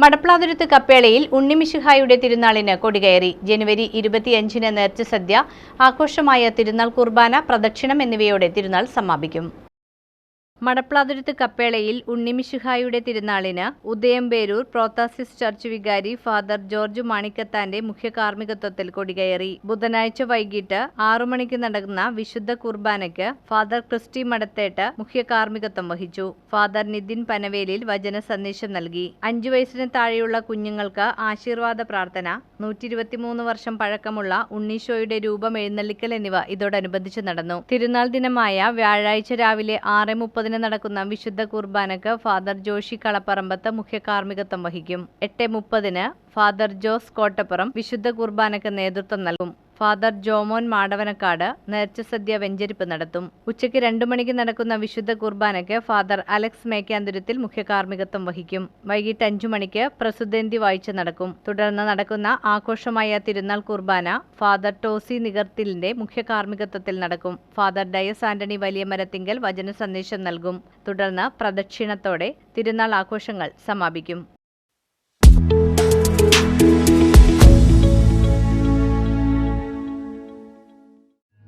മടപ്ലാതുരത്ത് കപ്പേളയിൽ ഉണ്ണിമിശിഹായുടെ തിരുനാളിന് കൊടികയറി. ജനുവരി ഇരുപത്തിയഞ്ചിന് നേർച്ച സദ്യ ആഘോഷമായ തിരുനാൾ കുർബാന പ്രദക്ഷിണം എന്നിവയോടെ തിരുനാൾ സമാപിക്കും. മടപ്ലാതുരത്ത് കപ്പേളയിൽ ഉണ്ണിമിശിഹായുടെ തിരുനാളിന് ഉദയംപേരൂർ പ്രോത്താസിസ് ചർച്ച് വികാരി ഫാദർ ജോർജ് മാണിക്കത്താന്റെ മുഖ്യ കാർമ്മികത്വത്തിൽ കൊടികയറി. ബുധനാഴ്ച വൈകിട്ട് ആറു മണിക്ക് നടക്കുന്ന വിശുദ്ധ കുർബാനയ്ക്ക് ഫാദർ ക്രിസ്റ്റി മടത്തേട്ട് മുഖ്യ കാർമ്മികത്വം വഹിച്ചു. ഫാദർ നിതിൻ പനവേലിൽ വചന സന്ദേശം നൽകി. അഞ്ചു വയസ്സിന് താഴെയുള്ള കുഞ്ഞുങ്ങൾക്ക് ആശീർവാദ പ്രാർത്ഥന നൂറ്റി വർഷം പഴക്കമുള്ള ഉണ്ണീശോയുടെ രൂപം എഴുന്നള്ളിക്കൽ എന്നിവ ഇതോടനുബന്ധിച്ച് നടന്നു. തിരുനാൾ ദിനമായ വ്യാഴാഴ്ച രാവിലെ ആറ് മുപ്പതിന് നടക്കുന്ന വിശുദ്ധ കുർബാനക്ക് ഫാദർ ജോഷി കളപ്പറമ്പത്ത് മുഖ്യ കാർമ്മികത്വം വഹിക്കും. എട്ട് മുപ്പതിന് ഫാദർ ജോസ് കോട്ടപ്പുറം വിശുദ്ധ കുർബാനക്ക് നേതൃത്വം നൽകും. ഫാദർ ജോമോൻ മാടവനക്കാട് നേർച്ചസദ്യ വെഞ്ചരിപ്പ് നടത്തും. ഉച്ചയ്ക്ക് രണ്ടു മണിക്ക് നടക്കുന്ന വിശുദ്ധ കുർബാനയ്ക്ക് ഫാദർ അലക്സ് മേക്കാന്തുരത്തിൽ മുഖ്യ കാർമ്മികത്വം വഹിക്കും. വൈകിട്ട് അഞ്ചു മണിക്ക് പ്രസുദ്ധേന്തി വാഴ്ച നടക്കും. തുടർന്ന് നടക്കുന്ന ആഘോഷമായ തിരുനാൾ കുർബാന ഫാദർ ടോസി നികർത്തിലിന്റെ മുഖ്യ കാർമ്മികത്വത്തിൽ നടക്കും. ഫാദർ ഡയസ് ആന്റണി വലിയ മരത്തിങ്കൽ വചന സന്ദേശം നൽകും. തുടർന്ന് പ്രദക്ഷിണത്തോടെ തിരുനാൾ ആഘോഷങ്ങൾ സമാപിക്കും.